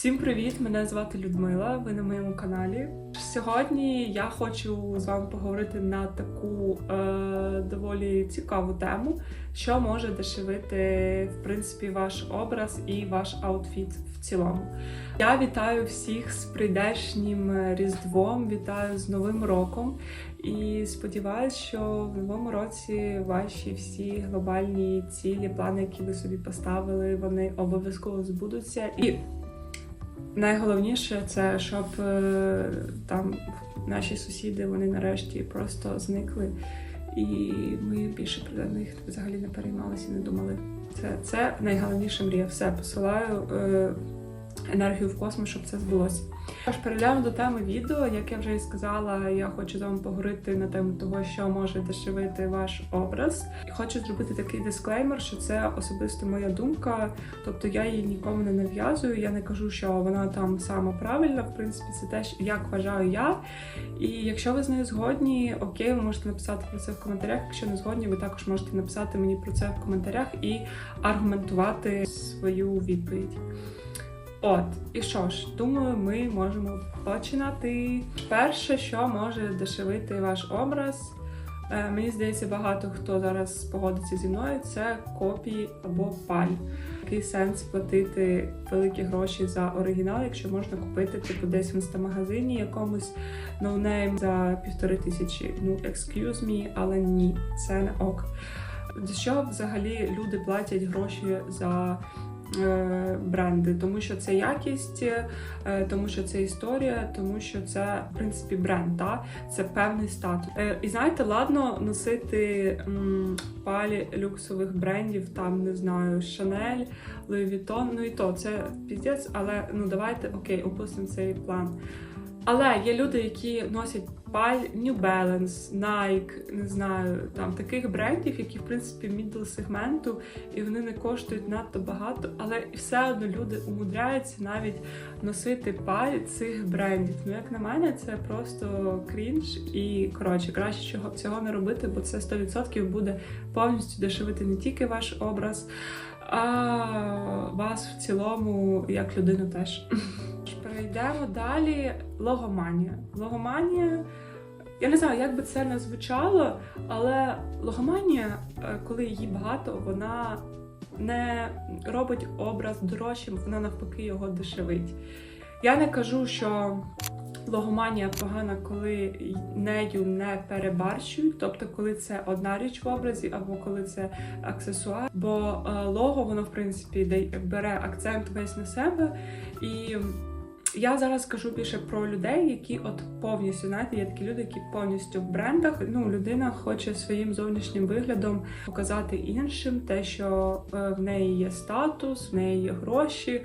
Всім привіт! Мене звати Людмила. Ви на моєму каналі. Сьогодні я хочу з вами поговорити на таку е, доволі цікаву тему, що може дешевити в принципі ваш образ і ваш аутфіт в цілому. Я вітаю всіх з прийдешнім різдвом, вітаю з Новим роком і сподіваюся, що в новому році ваші всі глобальні цілі, плани, які ви собі поставили, вони обов'язково збудуться. І найголовніше це щоб е, там наші сусіди вони нарешті просто зникли, і ми більше про них взагалі не переймалися, не думали. Це, це найголовніша мрія. Все посилаю е, енергію в космос, щоб це збулося. Тож перейдемо до теми відео. Як я вже і сказала, я хочу з вами поговорити на тему того, що може дешевити ваш образ. І хочу зробити такий дисклеймер, що це особисто моя думка. Тобто я її нікому не нав'язую. Я не кажу, що вона там сама правильна. В принципі, це те, як вважаю я. І якщо ви з нею згодні, окей, ви можете написати про це в коментарях. Якщо не згодні, ви також можете написати мені про це в коментарях і аргументувати свою відповідь. От, і що ж, думаю, ми можемо починати. Перше, що може дешевити ваш образ, е, мені здається, багато хто зараз погодиться зі мною, це копії або паль. Який сенс платити великі гроші за оригінал, якщо можна купити типу десь в інстамагазині якомусь ноунейм за півтори тисячі. Ну, excuse me, але ні, це не ок. Що взагалі люди платять гроші за бренди, тому що це якість, е, тому що це історія, тому що це в принципі бренд, та це певний статус. Е, і знаєте, ладно носити палі люксових брендів, там не знаю, Chanel, Louis Vuitton, ну і то це піздець, але ну давайте окей, опустимо цей план. Але є люди, які носять New Balance, Nike, не знаю, там таких брендів, які в принципі мідл сегменту, і вони не коштують надто багато, але все одно люди умудряються навіть носити паль цих брендів. Ну, як на мене, це просто крінж і коротше, краще чого цього не робити, бо це 100% буде повністю дешевити не тільки ваш образ, а вас в цілому як людину теж. Перейдемо далі. Логоманія. Логоманія. Я не знаю, як би це не звучало, але логоманія, е, коли її багато, вона не робить образ дорожчим, вона навпаки його дешевить. Я не кажу, що логоманія погана, коли нею не перебарщують, тобто коли це одна річ в образі, або коли це аксесуар. Бо е, лого, воно в принципі бере акцент весь на себе і. Я зараз кажу більше про людей, які от повністю знаєте, є такі люди, які повністю в брендах. Ну, людина хоче своїм зовнішнім виглядом показати іншим те, що е, в неї є статус, в неї є гроші.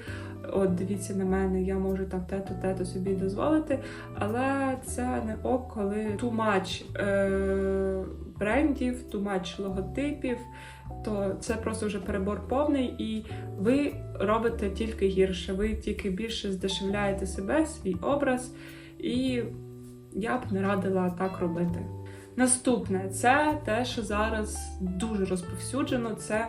От дивіться на мене, я можу там те-то, те-то собі дозволити. Але це не ок, коли much е- брендів, much логотипів то це просто вже перебор повний, і ви робите тільки гірше. Ви тільки більше здешевляєте себе, свій образ, і я б не радила так робити. Наступне це те, що зараз дуже розповсюджено, це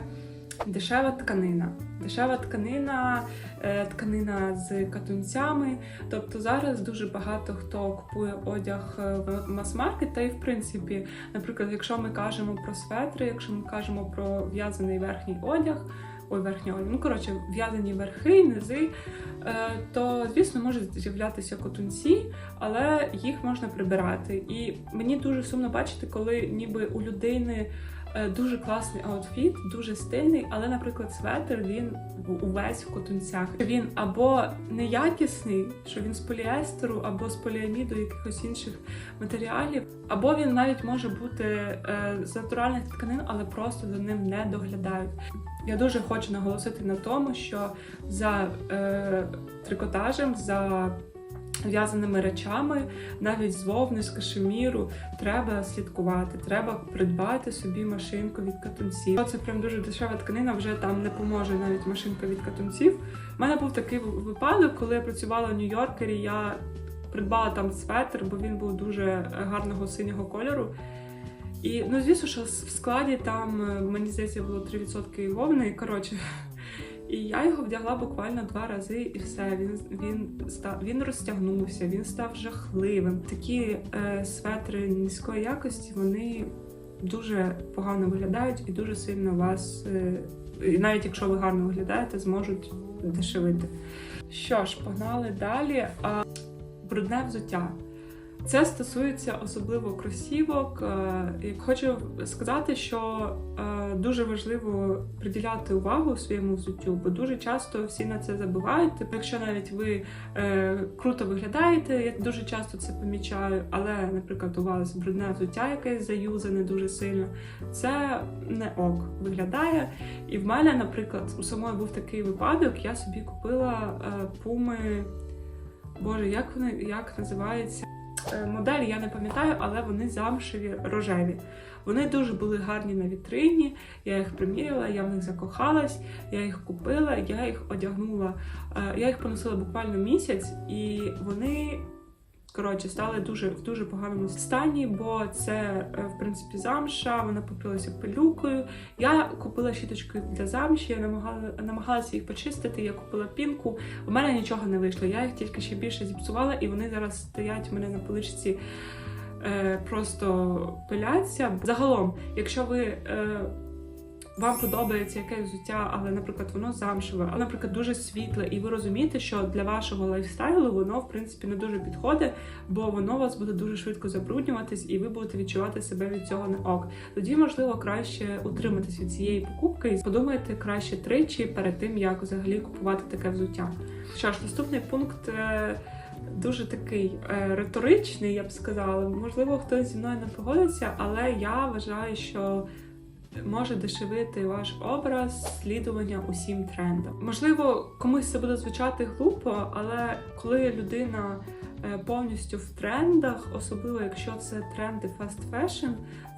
дешева тканина. Дешева тканина, е, тканина з катунцями. Тобто зараз дуже багато хто купує одяг е, в мас-маркет, та й в принципі, наприклад, якщо ми кажемо про светри, якщо ми кажемо про в'язаний верхній одяг. Ой, верхній одяг, ну коротше, в'язані верхи, низи, е, то, звісно, можуть з'являтися котунці, але їх можна прибирати. І мені дуже сумно бачити, коли ніби у людини дуже класний аутфіт, дуже стильний, але, наприклад, светр він увесь в котунцях. Він або неякісний, що він з поліестеру, або з поліаміду, якихось інших матеріалів, або він навіть може бути е, з натуральних тканин, але просто за ним не доглядають. Я дуже хочу наголосити на тому, що за е, трикотажем, за в'язаними речами, навіть з вовни, з кашеміру, треба слідкувати, треба придбати собі машинку від катунців. Це прям дуже дешева тканина, вже там не поможе навіть машинка від катунців. У мене був такий випадок, коли я працювала в Нью-Йоркері, я придбала там светр, бо він був дуже гарного синього кольору. І ну, звісно, що в складі там, мені здається, було 3% вовни. Коротше, І я його вдягла буквально два рази, і все. Він він став він розтягнувся, він став жахливим. Такі е, светри низької якості вони дуже погано виглядають і дуже сильно вас, е, навіть якщо ви гарно виглядаєте, зможуть дешевити. Що ж, погнали далі. А, брудне взуття. Це стосується особливо кросівок. Е, Хочу сказати, що е, дуже важливо приділяти увагу своєму взуттю, бо дуже часто всі на це забувають. Типу, якщо навіть ви е, круто виглядаєте, я дуже часто це помічаю, але, наприклад, у вас брудне взуття якесь заюзане дуже сильно, це не ок виглядає. І в мене, наприклад, у самої був такий випадок, я собі купила пуми. Боже, як вони як називається? Е, Модель я не пам'ятаю, але вони замшеві рожеві. Вони дуже були гарні на вітрині. Я їх приміряла, я в них закохалась, я їх купила, я їх одягнула. Е, Я їх поносила буквально місяць, і вони коротше стали дуже в дуже поганому стані, бо це е, в принципі замша, вона покрилася пилюкою. Я купила щіточку для замші, я намагала, намагалася їх почистити. Я купила пінку. У мене нічого не вийшло. Я їх тільки ще більше зіпсувала, і вони зараз стоять у мене на поличці. е, Просто пиляться. Загалом, якщо ви е, вам подобається якесь взуття, але, наприклад, воно замшеве, а, наприклад, дуже світле, і ви розумієте, що для вашого лайфстайлу воно, в принципі, не дуже підходить, бо воно вас буде дуже швидко забруднюватись, і ви будете відчувати себе від цього не ок. Тоді, можливо, краще утриматись від цієї покупки і подумайте краще тричі перед тим, як взагалі купувати таке взуття. Що ж, наступний пункт. е, Дуже такий е, риторичний, я б сказала. Можливо, хтось зі мною не погодиться, але я вважаю, що може дешевити ваш образ слідування усім трендам. Можливо, комусь це буде звучати глупо, але коли людина е, повністю в трендах, особливо якщо це тренди фаст fashion,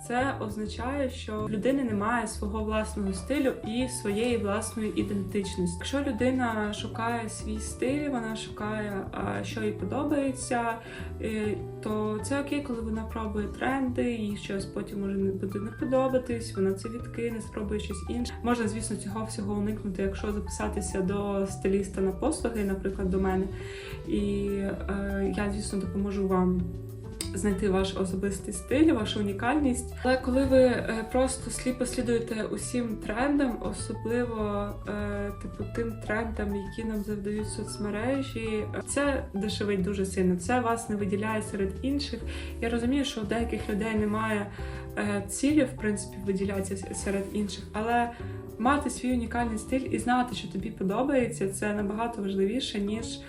це означає, що в людини немає свого власного стилю і своєї власної ідентичності. Якщо людина шукає свій стиль, вона шукає, що їй подобається, е, то це окей, коли вона пробує тренди, їй щось потім може не буде не подобатись, вона це відкине, спробує щось інше. Можна, звісно, цього всього уникнути, якщо записатися до стиліста на послуги, наприклад, до мене. І е, я, звісно, допоможу вам. Знайти ваш особистий стиль, вашу унікальність. Але коли ви е, просто сліпо слідуєте усім трендам, особливо е, типу тим трендам, які нам завдають соцмережі, це дешевить дуже сильно. Це вас не виділяє серед інших. Я розумію, що у деяких людей немає е, цілі, в принципі, виділятися серед інших, але мати свій унікальний стиль і знати, що тобі подобається, це набагато важливіше, ніж е,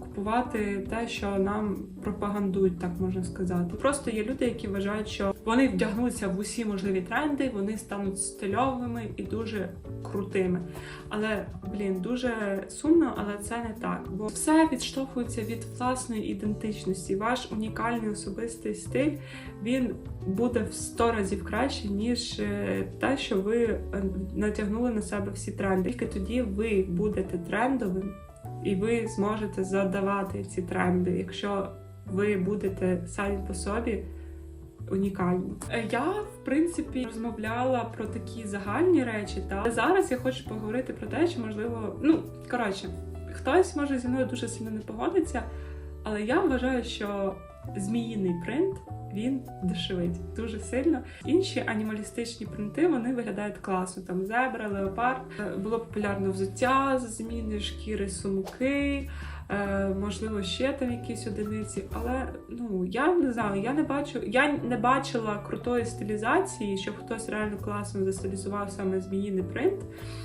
купувати те, що нам пропагандують, так можна сказати. Просто є люди, які вважають, що вони вдягнуться в усі можливі тренди, вони стануть стильовими і дуже крутими. Але блін, дуже сумно, але це не так. Бо все відштовхується від власної ідентичності. Ваш унікальний особистий стиль він буде в 100 разів краще, ніж е, те, що ви е, натягнули на себе всі тренди. Тільки тоді ви будете трендовим і ви зможете задавати ці тренди, якщо ви будете самі по собі унікальні. Е, Я, в принципі, розмовляла про такі загальні речі, та зараз я хочу поговорити про те, що можливо, ну коротше, хтось може зі мною дуже сильно не погодиться, але я вважаю, що зміїний принт. Він дешевить дуже сильно. Інші анімалістичні принти вони виглядають класно. Там зебра, леопард. Е, Було популярно взуття з зміни шкіри, сумки, можливо, ще там якісь одиниці. Але ну я не знаю, я не бачу, я не бачила крутої стилізації, щоб хтось реально класно застилізував саме зміїний принт.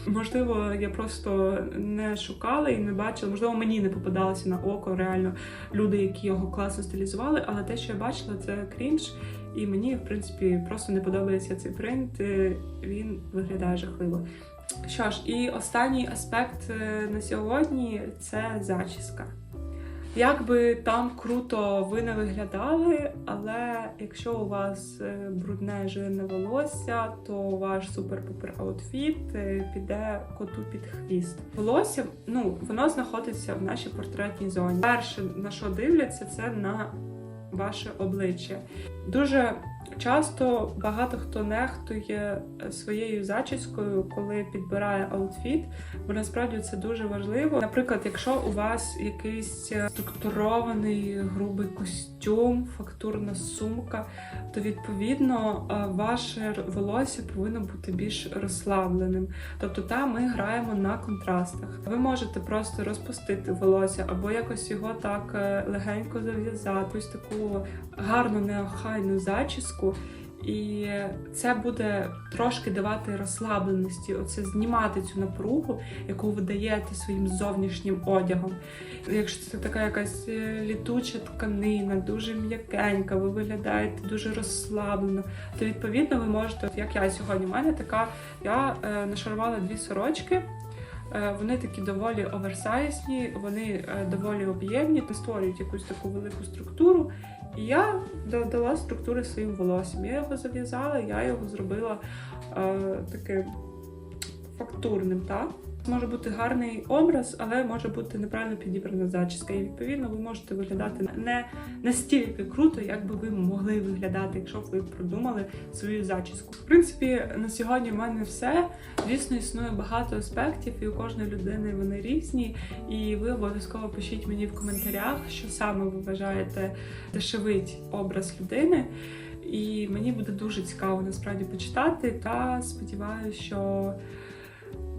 Можливо, я просто не шукала і не бачила. Можливо, мені не попадалося на око реально люди, які його класно стилізували, але те, що я бачила, це крінж. І мені, в принципі, просто не подобається цей принт. е, Він виглядає жахливо. Що ж, і останній аспект е, на сьогодні це зачіска. Як би там круто ви не виглядали, але якщо у вас е, брудне жирне волосся, то ваш супер-пупер аутфіт е, піде коту під хвіст. Волосся, ну, воно знаходиться в нашій портретній зоні. Перше, на що дивляться, це на ваше обличчя. Дуже Часто багато хто нехтує е, своєю зачіскою, коли підбирає аутфіт, бо насправді це дуже важливо. Наприклад, якщо у вас якийсь е, структурований грубий костюм, фактурна сумка, то відповідно е, ваше волосся повинно бути більш розслабленим. Тобто там ми граємо на контрастах. Ви можете просто розпустити волосся або якось його так легенько зав'язати, ось таку гарну неохайну зачіску. І це буде трошки давати розслабленості, оце знімати цю напругу, яку ви даєте своїм зовнішнім одягом. Якщо це така якась е, літуча тканина, дуже м'якенька, ви виглядаєте дуже розслаблено, то відповідно ви можете, як я сьогодні, у мене така, я е, нашарувала дві сорочки. Е, Вони такі доволі оверсайзні, вони е, доволі об'ємні, створюють якусь таку велику структуру. І я додала структури своїм волоссям. Я його зав'язала, я його зробила е, таким фактурним, так? Може бути гарний образ, але може бути неправильно підібрана зачіска. І відповідно ви можете виглядати не настільки круто, як би ви могли виглядати, якщо б ви продумали свою зачіску. В принципі, на сьогодні в мене все. Звісно, існує багато аспектів, і у кожної людини вони різні. І ви обов'язково пишіть мені в коментарях, що саме ви вважаєте дешевить образ людини. І мені буде дуже цікаво насправді почитати. Та сподіваюся, що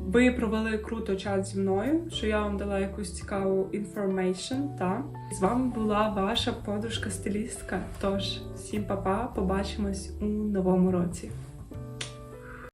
ви провели круто час зі мною, що я вам дала якусь цікаву інформейшн. Та з вами була ваша подружка-стилістка. Тож всім па-па, побачимось у новому році.